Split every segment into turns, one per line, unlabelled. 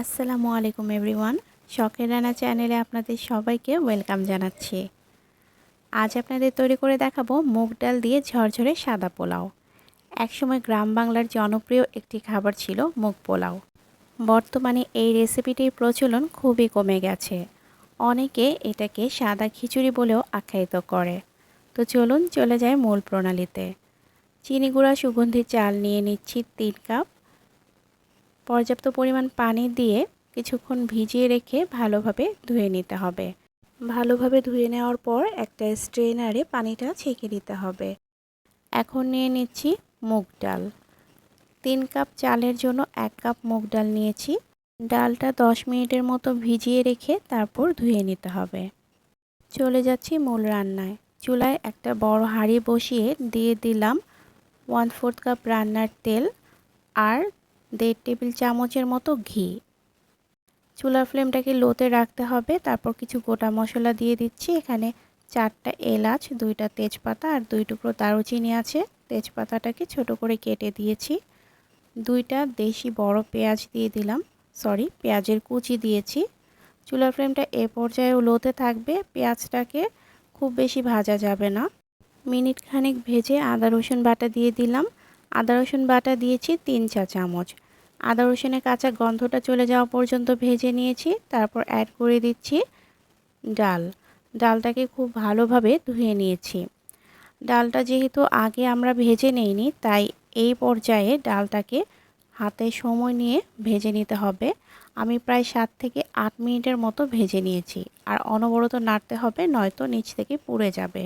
আসসালামু আলাইকুম এভরিওয়ান। শখের রান্না চ্যানেলে আপনাদের সবাইকে ওয়েলকাম জানাচ্ছি। আজ আপনাদের তৈরি করে দেখাবো মুগ ডাল দিয়ে ঝরঝরে সাদা পোলাও। একসময় গ্রাম বাংলার জনপ্রিয় একটি খাবার ছিল মুগ পোলাও। বর্তমানে এই রেসিপিটির প্রচলন খুবই কমে গেছে। অনেকে এটাকে সাদা খিচুড়ি বলেও আখ্যায়িত করে। তো চলুন চলে যায় মূল প্রণালীতে। চিনি গুঁড়া সুগন্ধি চাল নিয়ে নিচ্ছি তিন কাপ। পর্যাপ্ত পরিমাণ পানি দিয়ে কিছুক্ষণ ভিজিয়ে রেখে ভালোভাবে ধুয়ে নিতে হবে। ভালোভাবে ধুয়ে নেওয়ার পর একটা স্ট্রেনারে পানিটা ছেঁকে দিতে হবে। এখন নিয়ে নিচ্ছি মুগ ডাল। তিন কাপ চালের জন্য এক কাপ মুগ ডাল নিয়েছি। ডালটা দশ মিনিটের মতো ভিজিয়ে রেখে তারপর ধুয়ে নিতে হবে। চলে যাচ্ছি মূল রান্নায়। চুলায় একটা বড় হাঁড়ি বসিয়ে দিয়ে দিলাম ওয়ান ফোর্থ কাপ রান্নার তেল আর দেড় টেবিল চামচের মতো ঘি। চুলার ফ্লেমটাকে লোতে রাখতে হবে। তারপর কিছু গোটা মশলা দিয়ে দিচ্ছি। এখানে চারটা এলাচ, দুইটা তেজপাতা আর দুই টুকরো দারুচিনি আছে। তেজপাতাটাকে ছোট করে কেটে দিয়েছি। দুইটা দেশি বড় পেঁয়াজ দিয়ে দিলাম। সরি, পেঁয়াজের কুচি দিয়েছি। চুলার ফ্লেমটা এ পর্যায়েও লোতে থাকবে। পেঁয়াজটাকে খুব বেশি ভাজা যাবে না। মিনিট খানেক ভেজে আদা রসুন বাটা দিয়ে দিলাম। আদা রসুন বাটা দিয়েছি তিন চা চামচ আদা রসুনের কাঁচা গন্ধটা চলে যাওয়া পর্যন্ত ভেজে নিয়েছি, তারপর অ্যাড করে দিচ্ছি ডাল। ডালটাকে খুব ভালোভাবে ধুয়ে নিয়েছি। ডালটা যেহেতু আগে আমরা ভেজে নেইনি, তাই এই পর্যায়ে ডালটাকে হাতে সময় নিয়ে ভেজে নিতে হবে। আমি প্রায় সাত থেকে আট মিনিটের মতো ভেজে নিয়েছি, আর অনবরত নাড়তে হবে, নয়তো নিচ থেকে পুড়ে যাবে।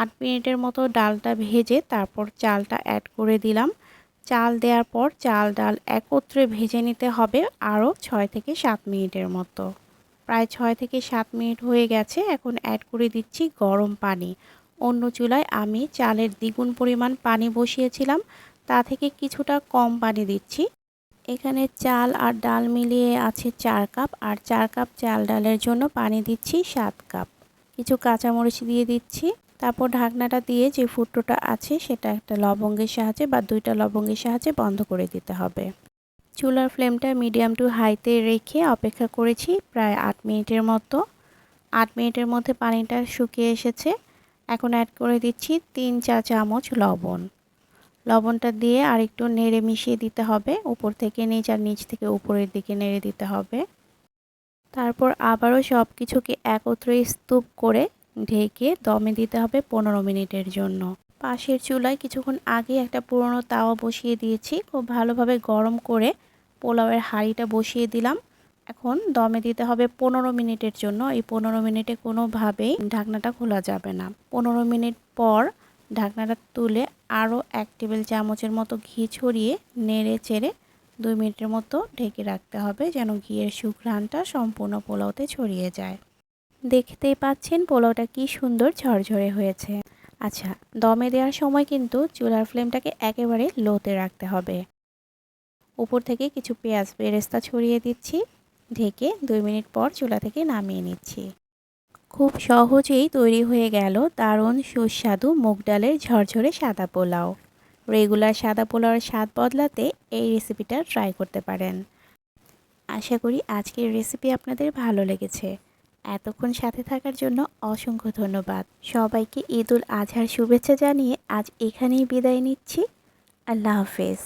আট মিনিটের মতো ডালটা ভেজে তারপর চালটা অ্যাড করে দিলাম। চাল দেওয়ার পর চাল, ডাল একত্রে ভেজে নিতে হবে আরও ছয় থেকে সাত মিনিটের মতো। প্রায় ছয় থেকে সাত মিনিট হয়ে গেছে, এখন অ্যাড করে দিচ্ছি গরম পানি। অন্য চুলায় আমি চালের দ্বিগুণ পরিমাণ পানি বসিয়েছিলাম, তা থেকে কিছুটা কম পানি দিচ্ছি। এখানে চাল আর ডাল মিলিয়ে আছে চার কাপ, আর চার কাপ চাল, ডালের জন্য পানি দিচ্ছি সাত কাপ। কিছু কাঁচামরিচ দিয়ে দিচ্ছি। তারপর ঢাকনাটা দিয়ে যে ফুটোটা আছে, সেটা একটা লবঙ্গের সাহায্যে বা দুইটা লবঙ্গের সাহায্যে বন্ধ করে দিতে হবে। চুলার ফ্লেমটা মিডিয়াম টু হাইতে রেখে অপেক্ষা করেছি প্রায় আট মিনিটের মতো। আট মিনিটের মধ্যে পানিটা শুকিয়ে এসেছে। এখন অ্যাড করে দিচ্ছি তিন চা চামচ লবণ। লবণটা দিয়ে আরেকটু নেড়ে মিশিয়ে দিতে হবে। উপর থেকে নিচ আর নিচ থেকে উপরের দিকে নেড়ে দিতে হবে। তারপর আবারও সব কিছুকে একত্রে স্তূপ করে ঢেকে দমে দিতে হবে পনেরো মিনিটের জন্য। পাশের চুলায় কিছুক্ষণ আগে একটা পুরনো তাওয়া বসিয়ে দিয়েছি। খুব ভালোভাবে গরম করে পোলাওয়ের হাঁড়িটা বসিয়ে দিলাম। এখন দমে দিতে হবে পনেরো মিনিটের জন্য। এই পনেরো মিনিটে কোনোভাবেই ঢাকনাটা খোলা যাবে না। পনেরো মিনিট পর ঢাকনাটা তুলে আরও এক টেবিল চামচের মতো ঘি ছড়িয়ে নেড়ে চেড়ে দুই মিনিটের মতো ঢেকে রাখতে হবে যেন ঘিয়ের সুঘ্রাণটা সম্পূর্ণ পোলাওতে ছড়িয়ে যায়। দেখতেই পাচ্ছেন পোলাওটা কি সুন্দর ঝরঝরে হয়েছে। আচ্ছা দমে দেওয়ার সময় কিন্তু চুলার ফ্লেমটাকে একেবারে লোতে রাখতে হবে। উপর থেকে কিছু পেঁয়াজ বেরেস্তা ছড়িয়ে দিচ্ছি, ঢেকে দুই মিনিট পর চুলা থেকে নামিয়ে নিচ্ছি। খুব সহজেই তৈরি হয়ে গেল দারুণ সুস্বাদু মুগ ডালের ঝরঝরে সাদা পোলাও। রেগুলার সাদা পোলাওয়ের স্বাদ বদলাতে এই রেসিপিটা ট্রাই করতে পারেন। আশা করি আজকের রেসিপি আপনাদের ভালো লেগেছে। এতক্ষণ সাথে থাকার জন্য অসংখ্য ধন্যবাদ। সবাইকে ঈদুল আজহার শুভেচ্ছা জানিয়ে আজ এখানেই বিদায় নিচ্ছি। আল্লাহ হাফেজ।